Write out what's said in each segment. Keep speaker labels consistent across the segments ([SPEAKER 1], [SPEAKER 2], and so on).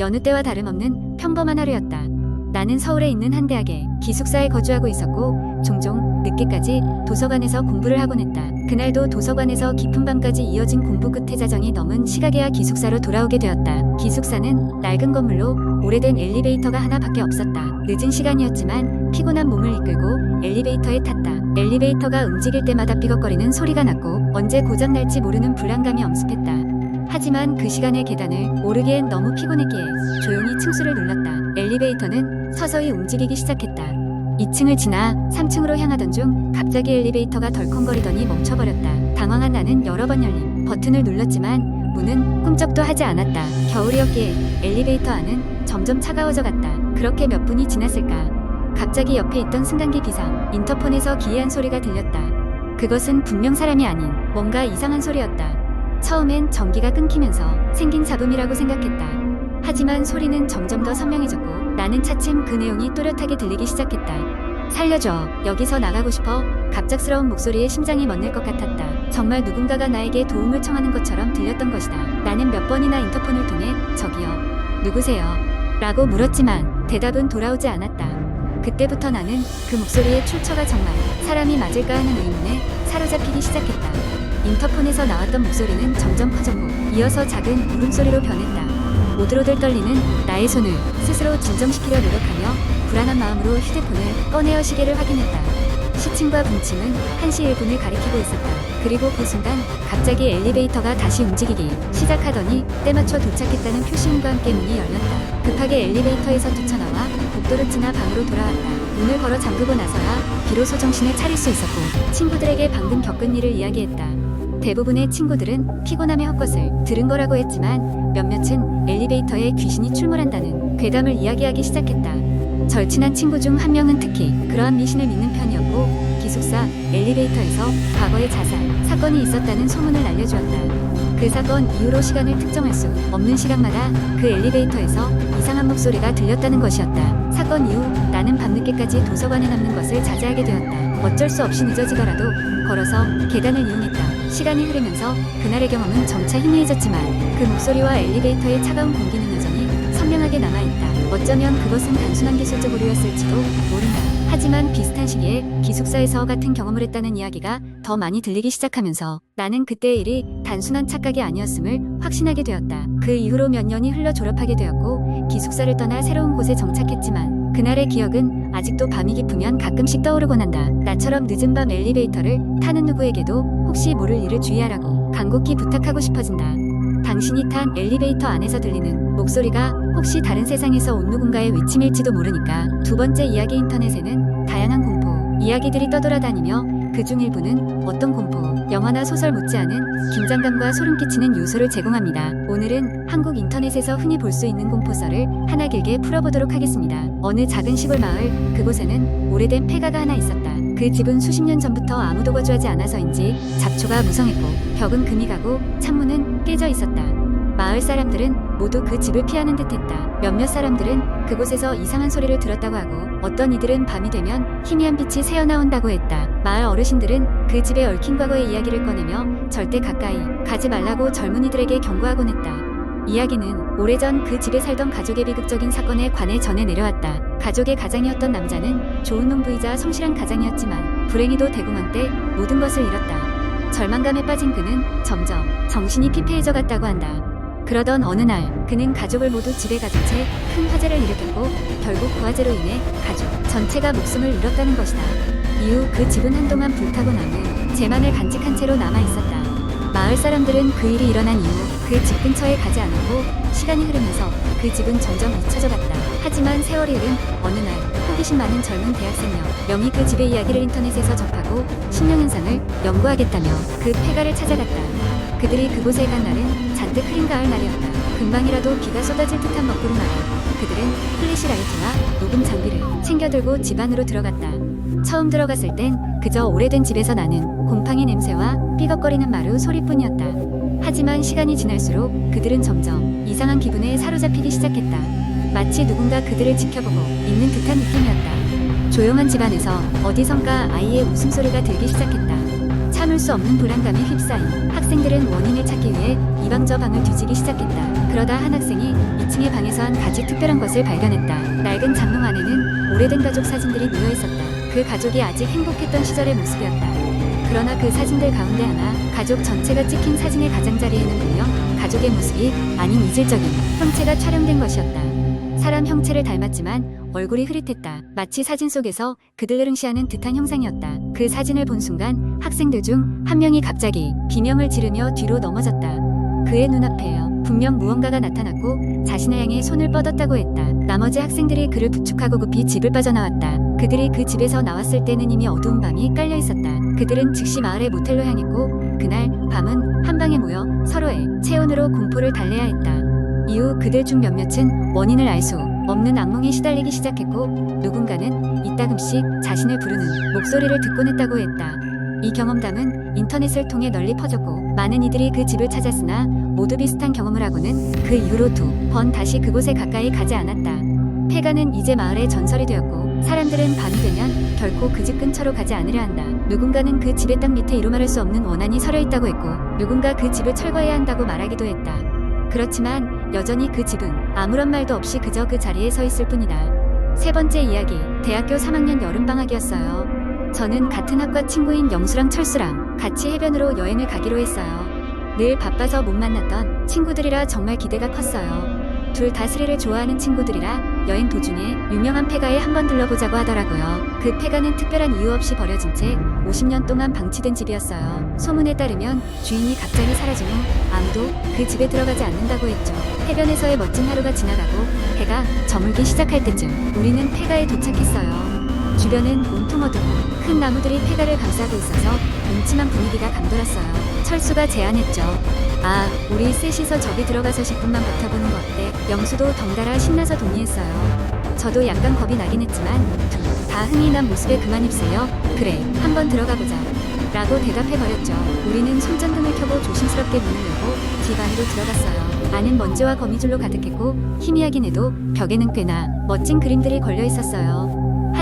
[SPEAKER 1] 여느 때와 다름없는 평범한 하루였다. 나는 서울에 있는 한 대학에 기숙사에 거주하고 있었고 종종 늦게까지 도서관에서 공부를 하곤 했다. 그날도 도서관에서 깊은 밤까지 이어진 공부 끝에 자정이 넘은 시각에야 기숙사로 돌아오게 되었다. 기숙사는 낡은 건물로 오래된 엘리베이터가 하나밖에 없었다. 늦은 시간이었지만 피곤한 몸을 이끌고 엘리베이터에 탔다. 엘리베이터가 움직일 때마다 삐걱거리는 소리가 났고 언제 고장날지 모르는 불안감이 엄습했다. 하지만 그 시간에 계단을 오르기엔 너무 피곤했기에 조용히 층수를 눌렀다. 엘리베이터는 서서히 움직이기 시작했다. 2층을 지나 3층으로 향하던 중 갑자기 엘리베이터가 덜컹거리더니 멈춰버렸다. 당황한 나는 여러 번 열린 버튼을 눌렀지만 문은 꿈쩍도 하지 않았다. 겨울이었기에 엘리베이터 안은 점점 차가워져 갔다. 그렇게 몇 분이 지났을까. 갑자기 옆에 있던 승강기 비상 인터폰에서 기이한 소리가 들렸다. 그것은 분명 사람이 아닌 뭔가 이상한 소리였다. 처음엔 전기가 끊기면서 생긴 잡음이라고 생각했다. 하지만 소리는 점점 더 선명해졌고 나는 차츰 그 내용이 또렷하게 들리기 시작했다. 살려줘. 여기서 나가고 싶어. 갑작스러운 목소리에 심장이 멎는 것 같았다. 정말 누군가가 나에게 도움을 청하는 것처럼 들렸던 것이다. 나는 몇 번이나 인터폰을 통해 저기요. 누구세요? 라고 물었지만 대답은 돌아오지 않았다. 그때부터 나는 그 목소리의 출처가 정말 사람이 맞을까 하는 의문에 사로잡히기 시작했다. 인터폰에서 나왔던 목소리는 점점 커졌고 이어서 작은 울음소리로 변했다. 오들오들 떨리는 나의 손을 스스로 진정시키려 노력하며 불안한 마음으로 휴대폰을 꺼내어 시계를 확인했다. 시침과 분침은 1시 1분을 가리키고 있었다. 그리고 그 순간 갑자기 엘리베이터가 다시 움직이기 시작하더니 때맞춰 도착했다는 표시음과 함께 문이 열렸다. 급하게 엘리베이터에서 뛰쳐나와 복도를 지나 방으로 돌아왔다. 문을 걸어 잠그고 나서야 비로소 정신을 차릴 수 있었고 친구들에게 방금 겪은 일을 이야기했다. 대부분의 친구들은 피곤함의 헛것을 들은 거라고 했지만 몇몇은 엘리베이터에 귀신이 출몰한다는 괴담을 이야기하기 시작했다. 절친한 친구 중 한 명은 특히 그러한 미신을 믿는 편이었고 기숙사 엘리베이터에서 과거에 자살 사건이 있었다는 소문을 알려주었다. 그 사건 이후로 시간을 특정할 수 없는 시간마다 그 엘리베이터에서 이상한 목소리가 들렸다는 것이었다. 사건 이후 나는 밤늦게까지 도서관에 남는 것을 자제하게 되었다. 어쩔 수 없이 늦어지더라도 걸어서 계단을 이용했다. 시간이 흐르면서 그날의 경험은 점차 희미해졌지만 그 목소리와 엘리베이터의 차가운 공기는 여전히 선명하게 남아있다. 어쩌면 그것은 단순한 기술적 오류였을지도 모른다. 하지만 비슷한 시기에 기숙사에서 같은 경험을 했다는 이야기가 더 많이 들리기 시작하면서 나는 그때의 일이 단순한 착각이 아니었음을 확신하게 되었다. 그 이후로 몇 년이 흘러 졸업하게 되었고 기숙사를 떠나 새로운 곳에 정착했지만 그날의 기억은 아직도 밤이 깊으면 가끔씩 떠오르곤 한다. 나처럼 늦은 밤 엘리베이터를 타는 누구에게도 혹시 모를 일을 주의하라고 간곡히 부탁하고 싶어진다. 당신이 탄 엘리베이터 안에서 들리는 목소리가 혹시 다른 세상에서 온 누군가의 외침일지도 모르니까 두 번째 이야기 인터넷에는 다양한 공포 이야기들이 떠돌아다니며 그중 일부는 어떤 공포 영화나 소설 못지않은 긴장감과 소름 끼치는 요소를 제공합니다. 오늘은 한국 인터넷에서 흔히 볼 수 있는 공포설을 하나 길게 풀어보도록 하겠습니다. 어느 작은 시골 마을 그곳에는 오래된 폐가가 하나 있었다. 그 집은 수십 년 전부터 아무도 거주하지 않아서인지 잡초가 무성했고 벽은 금이 가고 창문은 깨져 있었다. 마을 사람들은 모두 그 집을 피하는 듯했다. 몇몇 사람들은 그곳에서 이상한 소리를 들었다고 하고 어떤 이들은 밤이 되면 희미한 빛이 새어나온다고 했다. 마을 어르신들은 그 집에 얽힌 과거의 이야기를 꺼내며 절대 가까이 가지 말라고 젊은이들에게 경고하곤 했다. 이야기는 오래전 그 집에 살던 가족의 비극적인 사건에 관해 전해 내려왔다. 가족의 가장이었던 남자는 좋은 농부이자 성실한 가장이었지만 불행히도 대공황 때 모든 것을 잃었다. 절망감에 빠진 그는 점점 정신이 피폐해져 갔다고 한다. 그러던 어느 날 그는 가족을 모두 집에 가둔 채 큰 화재를 일으켰고 결국 그 화재로 인해 가족 전체가 목숨을 잃었다는 것이다. 이후 그 집은 한동안 불타고 남은 재만을 간직한 채로 남아 있었다. 마을 사람들은 그 일이 일어난 이후 그 집 근처에 가지 않았고 시간이 흐르면서 그 집은 점점 잊혀져 갔다. 하지만 세월이 흐른 어느 날 호기심 많은 젊은 대학생녀 명이 그 집의 이야기를 인터넷에서 접하고 신명현상을 연구하겠다며 그 폐가를 찾아갔다. 그들이 그곳에 간 날은 잔뜩 흐린 가을 날이었다. 금방이라도 비가 쏟아질 듯한 먹구름 아래 그들은 플래시라이트와 녹음 장비를 챙겨들고 집 안으로 들어갔다. 처음 들어갔을 땐 그저 오래된 집에서 나는 곰팡이 냄새와 삐걱거리는 마루 소리뿐이었다. 하지만 시간이 지날수록 그들은 점점 이상한 기분에 사로잡히기 시작했다. 마치 누군가 그들을 지켜보고 있는 듯한 느낌이었다. 조용한 집안에서 어디선가 아이의 웃음소리가 들기 시작했다. 참을 수 없는 불안감에 휩싸인 학생들은 원인을 찾기 위해 이방저 방을 뒤지기 시작했다. 그러다 한 학생이 2층의 방에서 한 가지 특별한 것을 발견했다. 낡은 장롱 안에는 오래된 가족 사진들이 놓여 있었다. 그 가족이 아직 행복했던 시절의 모습이었다. 그러나 그 사진들 가운데 하나 가족 전체가 찍힌 사진의 가장자리에는 분명 가족의 모습이 아닌 이질적인 형체가 촬영된 것이었다. 사람 형체를 닮았지만 얼굴이 흐릿했다. 마치 사진 속에서 그들을 응시하는 듯한 형상이었다. 그 사진을 본 순간 학생들 중 한 명이 갑자기 비명을 지르며 뒤로 넘어졌다. 그의 눈앞에요. 분명 무언가가 나타났고 자신을 향해 손을 뻗었다고 했다. 나머지 학생들이 그를 부축하고 급히 집을 빠져나왔다. 그들이 그 집에서 나왔을 때는 이미 어두운 밤이 깔려 있었다. 그들은 즉시 마을의 모텔로 향했고 그날 밤은 한 방에 모여 서로의 체온으로 공포를 달래야 했다. 이후 그들 중 몇몇은 원인을 알 수 없는 악몽에 시달리기 시작했고 누군가는 이따금씩 자신을 부르는 목소리를 듣곤 했다고 했다. 이 경험담은 인터넷을 통해 널리 퍼졌고 많은 이들이 그 집을 찾았으나 모두 비슷한 경험을 하고는 그 이후로 두 번 다시 그곳에 가까이 가지 않았다. 폐가는 이제 마을의 전설이 되었고 사람들은 밤이 되면 결코 그 집 근처로 가지 않으려 한다. 누군가는 그 집의 땅 밑에 이루 말할 수 없는 원한이 서려 있다고 했고 누군가 그 집을 철거해야 한다고 말하기도 했다. 그렇지만 여전히 그 집은 아무런 말도 없이 그저 그 자리에 서 있을 뿐이다. 세 번째 이야기, 대학교 3학년 여름방학이었어요. 저는 같은 학과 친구인 영수랑 철수랑 같이 해변으로 여행을 가기로 했어요. 늘 바빠서 못 만났던 친구들이라 정말 기대가 컸어요. 둘 다 스릴을 좋아하는 친구들이라 여행 도중에 유명한 폐가에 한번 들러보자고 하더라고요. 그 폐가는 특별한 이유 없이 버려진 채 50년 동안 방치된 집이었어요. 소문에 따르면 주인이 갑자기 사라진 후 아무도 그 집에 들어가지 않는다고 했죠. 해변에서의 멋진 하루가 지나가고 해가 저물기 시작할 때쯤 우리는 폐가에 도착했어요. 주변은 온통 어두고 큰 나무들이 폐가를 감싸고 있어서 음침한 분위기가 감돌았어요. 철수가 제안했죠. 아, 우리 셋이서 저기 들어가서 10분만 버텨보는 거 어때? 영수도 덩달아 신나서 동의했어요. 저도 약간 겁이 나긴 했지만 둘다 흥이 난 모습에 그만 휩쓸려 그래, 한번 들어가 보자. 라고 대답해버렸죠. 우리는 손전등을 켜고 조심스럽게 문을 열고 집 안으로 들어갔어요. 안은 먼지와 거미줄로 가득했고 희미하긴 해도 벽에는 꽤나 멋진 그림들이 걸려 있었어요.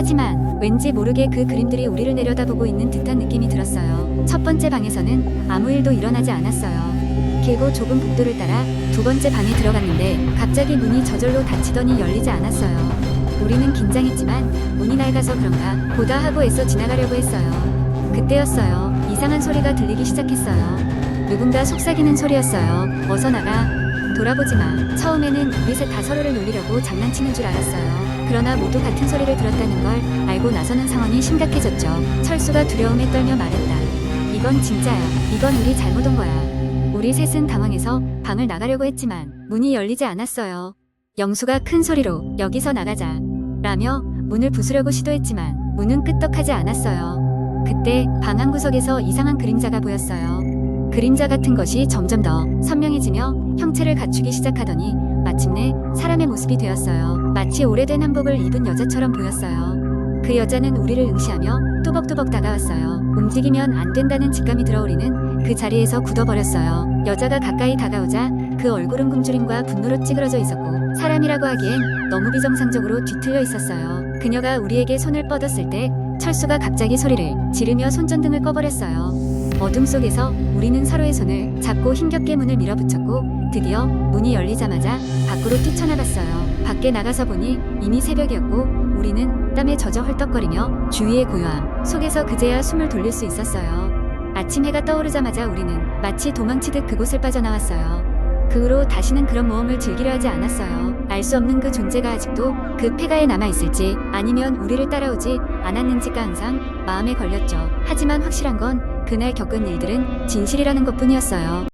[SPEAKER 1] 하지만 왠지 모르게 그 그림들이 우리를 내려다보고 있는 듯한 느낌이 들었어요. 첫 번째 방에서는 아무 일도 일어나지 않았어요. 길고 좁은 복도를 따라 두 번째 방에 들어갔는데 갑자기 문이 저절로 닫히더니 열리지 않았어요. 우리는 긴장했지만 문이 낡아서 그런가 보다 하고 애써 지나가려고 했어요. 그때였어요. 이상한 소리가 들리기 시작했어요. 누군가 속삭이는 소리였어요. 어서 나가. 돌아보지 마. 처음에는 우리 셋 다 서로를 놀리려고 장난치는 줄 알았어요. 그러나 모두 같은 소리를 들었다는 걸 알고 나서는 상황이 심각해졌죠. 철수가 두려움에 떨며 말했다. 이건 진짜야. 이건 우리 잘못 온 거야. 우리 셋은 당황해서 방을 나가려고 했지만 문이 열리지 않았어요. 영수가 큰 소리로 여기서 나가자. 라며 문을 부수려고 시도했지만 문은 끄떡하지 않았어요. 그때 방 한 구석에서 이상한 그림자가 보였어요. 그림자 같은 것이 점점 더 선명해지며 형체를 갖추기 시작하더니 마침내 사람의 모습이 되었어요. 마치 오래된 한복을 입은 여자처럼 보였어요. 그 여자는 우리를 응시하며 또벅또벅 다가왔어요. 움직이면 안 된다는 직감이 들어 우리는 그 자리에서 굳어버렸어요. 여자가 가까이 다가오자 그 얼굴은 굶주림과 분노로 찌그러져 있었고 사람이라고 하기엔 너무 비정상적으로 뒤틀려 있었어요. 그녀가 우리에게 손을 뻗었을 때 철수가 갑자기 소리를 지르며 손전등을 꺼버렸어요. 어둠 속에서 우리는 서로의 손을 잡고 힘겹게 문을 밀어붙였고 드디어 문이 열리자마자 밖으로 뛰쳐나갔어요. 밖에 나가서 보니 이미 새벽이었고 우리는 땀에 젖어 헐떡거리며 주위의 고요함 속에서 그제야 숨을 돌릴 수 있었어요. 아침 해가 떠오르자마자 우리는 마치 도망치듯 그곳을 빠져나왔어요. 그 후로 다시는 그런 모험을 즐기려 하지 않았어요. 알 수 없는 그 존재가 아직도 그 폐가에 남아있을지 아니면 우리를 따라오지 않았는지가 항상 마음에 걸렸죠. 하지만 확실한 건 그날 겪은 일들은 진실이라는 것 뿐이었어요.